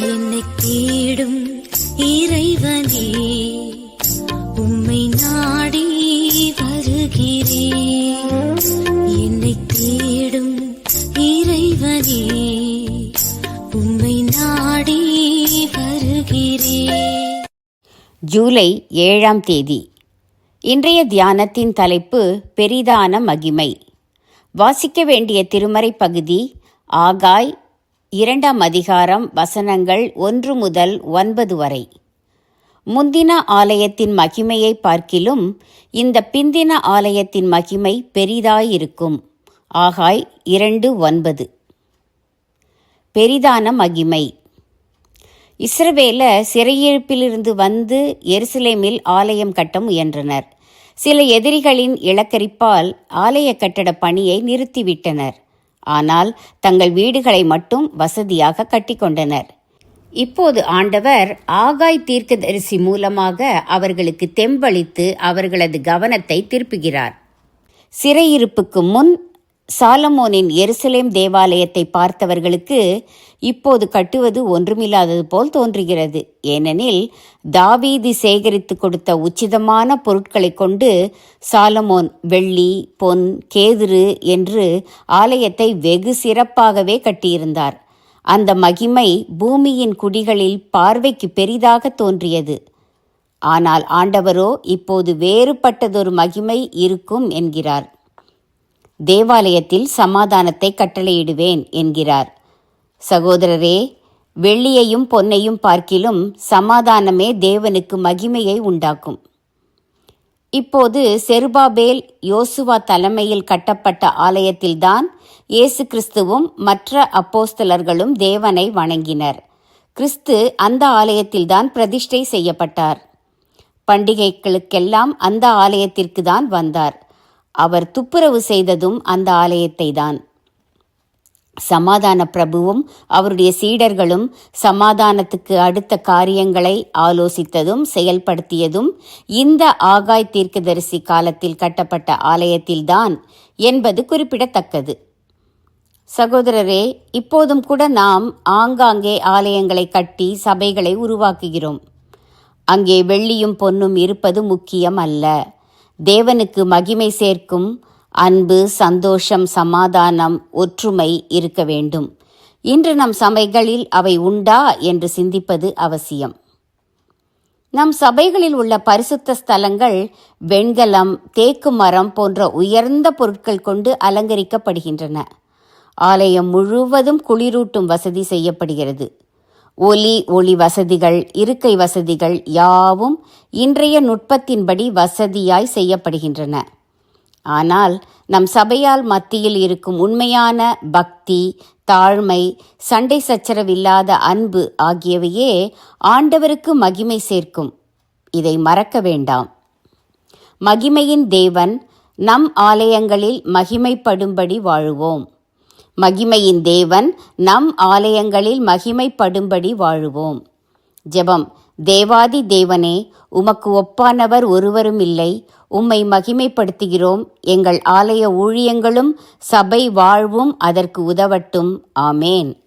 என்னை தேடும் இறைவனே உம்மை நாடி வருகிறேன் என்னை தேடும் இறைவனே உம்மை நாடி வருகிறேன் ஜூலை ஏழாம் தேதி. இன்றைய தியானத்தின் தலைப்பு பெரிதான மகிமை. வாசிக்க வேண்டிய திருமறை பகுதி ஆகாய் இரண்டாம் அதிகாரம் வசனங்கள் ஒன்று முதல் ஒன்பது வரை. முந்தின ஆலயத்தின் மகிமையை பார்க்கிலும் இந்த பிந்தின ஆலயத்தின் மகிமை பெரிதாயிருக்கும். ஆகாய் இரண்டு ஒன்பது. பெரிதான மகிமை. இஸ்ரவேல சிறையிருப்பிலிருந்து வந்து எருசலேமில் ஆலயம் கட்ட முயன்றனர். சில எதிரிகளின் இலக்கரிப்பால் ஆலய கட்டட பணியை நிறுத்திவிட்டனர். ஆனால் தங்கள் வீடுகளை மட்டும் வசதியாக கட்டிக்கொண்டனர். இப்போது ஆண்டவர் ஆகாய் தீர்க்கதரிசி மூலமாக அவர்களுக்கு தெம்பளித்து அவர்களது கவனத்தை திருப்புகிறார். சிறையிருப்புக்கு முன் சாலமோனின் எருசலேம் தேவாலயத்தை பார்த்தவர்களுக்கு இப்போது கட்டுவது ஒன்றுமில்லாதது போல் தோன்றுகிறது. ஏனெனில் தாவீதி சேகரித்து கொடுத்த உச்சிதமான பொருட்களைக் கொண்டு சாலமோன் வெள்ளி பொன் கேதுரு என்று ஆலயத்தை வெகு சிறப்பாகவே கட்டியிருந்தார். அந்த மகிமை பூமியின் குடிகளில் பார்வைக்கு பெரிதாக தோன்றியது. ஆனால் ஆண்டவரோ இப்போது வேறுபட்டதொரு மகிமை இருக்கும் என்கிறார். தேவாலயத்தில் சமாதானத்தை கட்டளையிடுவேன் என்கிறார். சகோதரரே வெள்ளியையும் பொன்னையும் பார்க்கிலும் சமாதானமே தேவனுக்கு மகிமையை உண்டாக்கும். இப்போது செருபாபேல் யோசுவா தலைமையில் கட்டப்பட்ட ஆலயத்தில்தான் இயேசு கிறிஸ்துவும் மற்ற அப்போஸ்தலர்களும் தேவனை வணங்கினர். கிறிஸ்து அந்த ஆலயத்தில்தான் பிரதிஷ்டை செய்யப்பட்டார். பண்டிகைகளுக்கெல்லாம் அந்த ஆலயத்திற்கு தான் வந்தார். அவர் துப்புரவு செய்ததும் அந்த ஆலயத்தை தான் சமாதான பிரபுவும் அவருடைய சீடர்களும் சமாதானத்துக்கு அடுத்த காரியங்களை ஆலோசித்ததும் செயல்படுத்தியதும் இந்த ஆகாய் தீர்க்கதரிசி காலத்தில் கட்டப்பட்ட ஆலயத்தில்தான் என்பது குறிப்பிடத்தக்கது. சகோதரரே இப்போதும் கூட நாம் ஆங்காங்கே ஆலயங்களை கட்டி சபைகளை உருவாக்குகிறோம். அங்கே வெள்ளியும் பொன்னும் இருப்பது முக்கியம் அல்ல தேவனுக்கு மகிமை சேர்க்கும் அன்பு சந்தோஷம் சமாதானம் ஒற்றுமை இருக்க வேண்டும். இன்று நம் சபைகளில் அவை உண்டா என்று சிந்திப்பது அவசியம். நம் சபைகளில் உள்ள பரிசுத்த ஸ்தலங்கள் வெண்கலம் தேக்கு மரம் போன்ற உயர்ந்த பொருட்கள் கொண்டு அலங்கரிக்கப்படுகின்றன. ஆலயம் முழுவதும் குளிரூட்டும் வசதி செய்யப்படுகிறது. ஒலி ஒளி வசதிகள் இருக்கை வசதிகள் யாவும் இன்றைய நுட்பத்தின்படி வசதியாய் செய்யப்படுகின்றன. ஆனால் நம் சபையால் மத்தியில் இருக்கும் உண்மையான பக்தி தாழ்மை சண்டை சச்சரவில்லாத அன்பு ஆகியவையே ஆண்டவருக்கு மகிமை சேர்க்கும். இதை மறக்க வேண்டாம். மகிமையின் தேவன் நம் ஆலயங்களில் மகிமைப்படும்படி வாழுவோம். மகிமையின் தேவன் நம் ஆலயங்களில் மகிமைப்படும்படி வாழுவோம். ஜெபம். தேவாதி தேவனே உமக்கு ஒப்பானவர் ஒருவரும் இல்லை. உம்மை மகிமைப்படுத்துகிறோம். எங்கள் ஆலய ஊழியங்களும் சபை வாழ்வும் அதற்கு உதவட்டும். ஆமேன்.